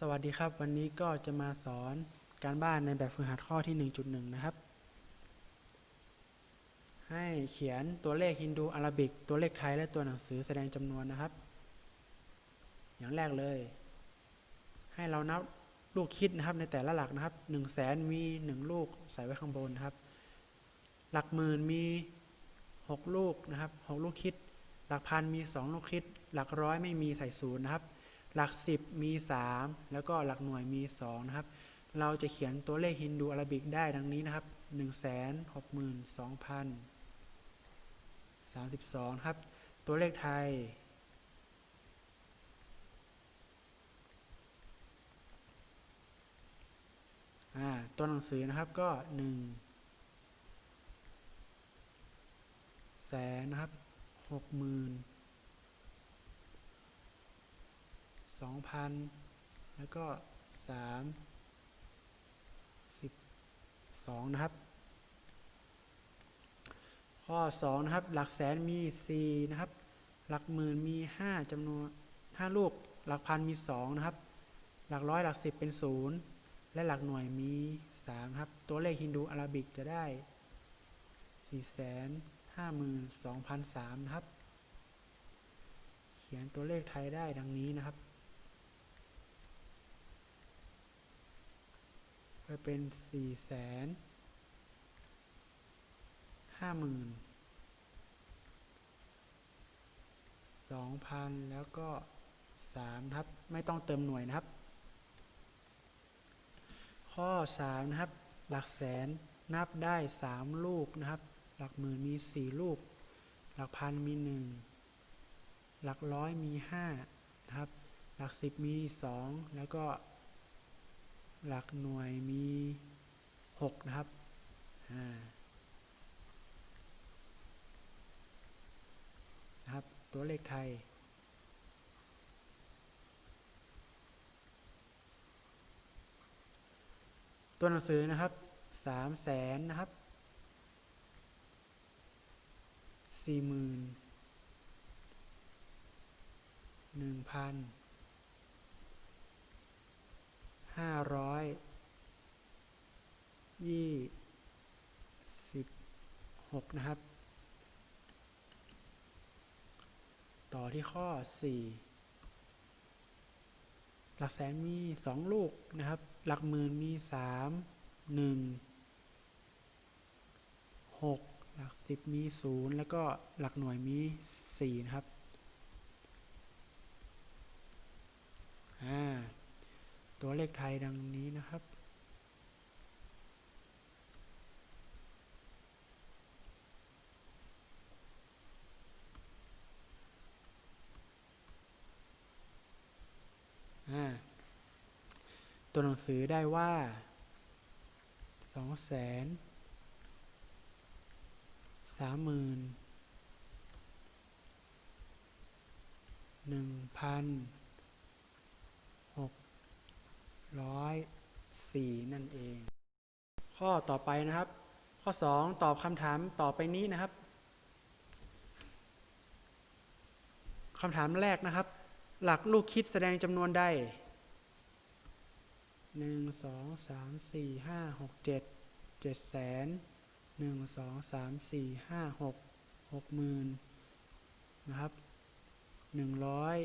สวัสดีครับ วันนี้ก็จะมาสอนการบ้านในแบบฝึกหัดข้อที่ 1.1 นะครับ ให้เขียนตัวเลขฮินดูอาราบิก ตัวเลขไทยและตัวหนังสือแสดงจำนวนนะครับ อย่างแรกเลย ให้เรานับลูกคิดนะครับในแต่ละหลักนะครับ1 0 0 0 0แสนมี 1 ลูกใส่ไว้ข้างบนนะครับ หลักหมื่นมี 6 ลูกนะครับ 6 ลูกคิด หลักพันมี 2 ลูกคิด หลักร้อยไม่มีใส่ศูนย์นะครับ หลัก 10 มี 3 แล้วก็หลักหน่วยมี 2 นะครับ เราจะเขียนตัวเลขฮินดูอาราบิกได้ดังนี้นะครับ 1 6 2 0 32 ครับ ตัวเลขไทยอ่าตัวหนังสือนะครับก็ 1 แสนนะครับ 60,000 สองพันแล้วก็สามสิบสองนะครับ ข้อสองนะครับ หลักแสนมีสี่นะครับ หลักหมื่นมีห้าจำนวนห้าลูก หลักพันมีสองนะครับ หลักร้อยหลักสิบเป็นศูนย์และหลักหน่วยมีสามครับ ตัวเลขฮินดูอาราบิกจะได้สี่แสนห้าหมื่นสองพันสามนะครับ เขียนตัวเลขไทยได้ดังนี้นะครับ ก็เป็นสี่แสนห้าหมื่นสองพันแล้วก็สามครับ ไม่ต้องเติมหน่วยนะครับ ข้อสามนะครับ หลักแสนนับได้สามลูกนะครับ หลักหมื่นมีสี่ลูก หลักพันมีหนึ่งหลักร้อยมีห้านะครับ หลักสิบมีสองแล้วก็ หลักหน่วยมี6นะครับนะครับ ตัวเลขไทย ตัวหนังสือนะครับสามแสนนะครับสี่หมื่นหนึ่งพัน ห้าร้อยยี่สิบหกนะครับ ต่อที่ข้อสี่หลักแสนมีสองลูกนะครับ หลักหมื่นมีสามหนึ่งหกหลักสิบมีศูนย์แล้วก็หลักหน่วยมีสี่นะครับ อ่า ตัวเลขไทยดังนี้นะครับ ตัวหนังสือได้ว่าสองแสนสามหมื่นหนึ่งพันหก ร้อยสี่นั่นเอง ข้อต่อไปนะครับ ข้อ 2 ตอบคำถามต่อไปนี้นะครับคำถามแรกนะครับ หลักลูกคิดแสดงจำนวนใดหนึ่งสองสามสี่ห้าหกเจ็ดเจ็ดแสนหนึ่งสองสามสี่ห้าหกหกหมื่นนะครับหนึ่งร้อย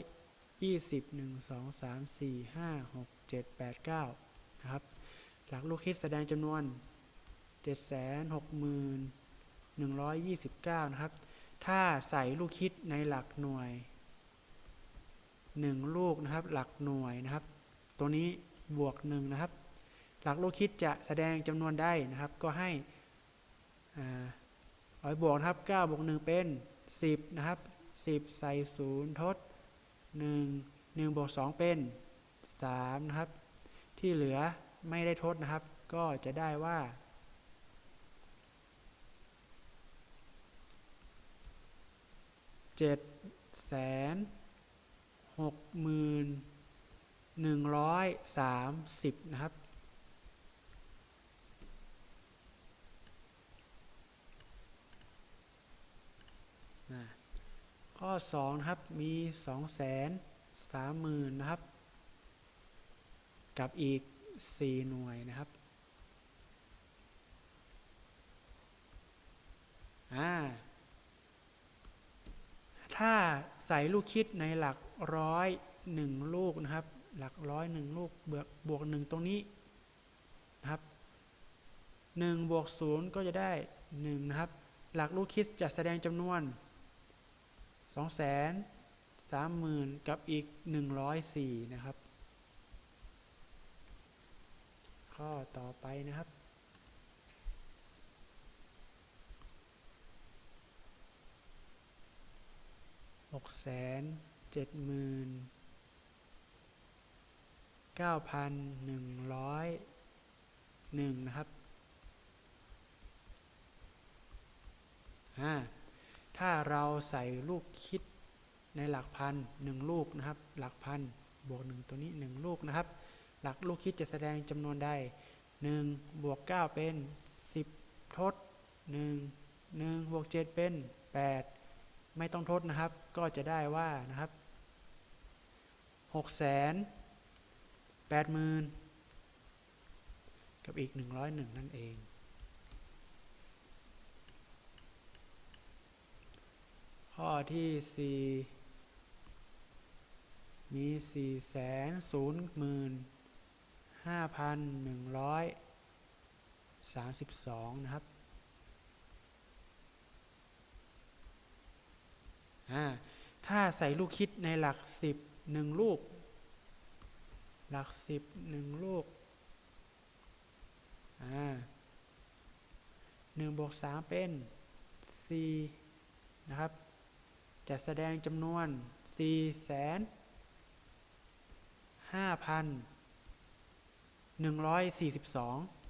ยี่สิบหนึ่งสองสามสี่ห้าหกเจ็ดแปดเก้านะครับหลักลูกคิดแสดงจำนวนเจ็ดแสนหกหมื่นหนึ่งร้อยยี่สิบเก้านะครับ ถ้าใส่ลูกคิดในหลักหน่วยหนึ่งลูกนะครับ หลักหน่วยนะครับ ตัวนี้บวกหนึ่งนะครับ หลักลูกคิดจะแสดงจำนวนได้นะครับ ก็ให้เอาบวกนะครับ9บวก1เป็น 10 นะครับ 10 ใส่ 0 ทด 1 1บวก2เป็น3นะครับ ที่เหลือไม่ได้ทดนะครับ ก็จะได้ว่า เจ็ดแสนหกหมื่นหนึ่งร้อยสามสิบนะครับ ข้อ2นะครับมี2 3 0 0 0 0นะครับ กับอีก 4 หน่วยนะครับอ่าถ้าใส่ลูกคิดในหลักร้อยหนึ่งลูกนะครับ หลักร้อยหนึ่งลูกบวกบวกหนึ่งตรงนี้นะครับหนึ่งบวกศูนย์ก็จะได้หนึ่งนะครับ หลักลูกคิดจะแสดงจำนวน สองแสนสามหมื่นกับอีกหนึ่งร้อยสี่นะครับ ข้อต่อไปนะครับหกแสนเจ็ดหมื่นเก้าพันหนึ่งร้อยหนึ่งนะครับอ่า ถ้าเราใส่ลูกคิดในหลักพันหนึ่งลูกนะครับ หลักพันบวกหนึ่งตัวนี้หนึ่งลูกนะครับ หลักลูกคิดจะแสดงจำนวนใดหนึ่งบวกเก้าเป็นสิบทดหนึ่งหนึ่งบวกเจ็ดเป็นแปดไม่ต้องทดนะครับ ก็จะได้ว่านะครับหกแสนแปดหมื่นกับอีกหนึ่งร้อยหนึ่งนั่นเอง ข้อที่สี่มีสี่แสนศูนย์หมื่นห้าพันหนึ่งร้อยสามสิบสองนะครับอ่าถ้าใส่ลูกคิดในหลักสิบหนึ่งลูก หลักสิบหนึ่งลูกอ่าหนึ่งบวกสามเป็นสี่นะครับ จะแสดงจำนวน 4 แสน5,142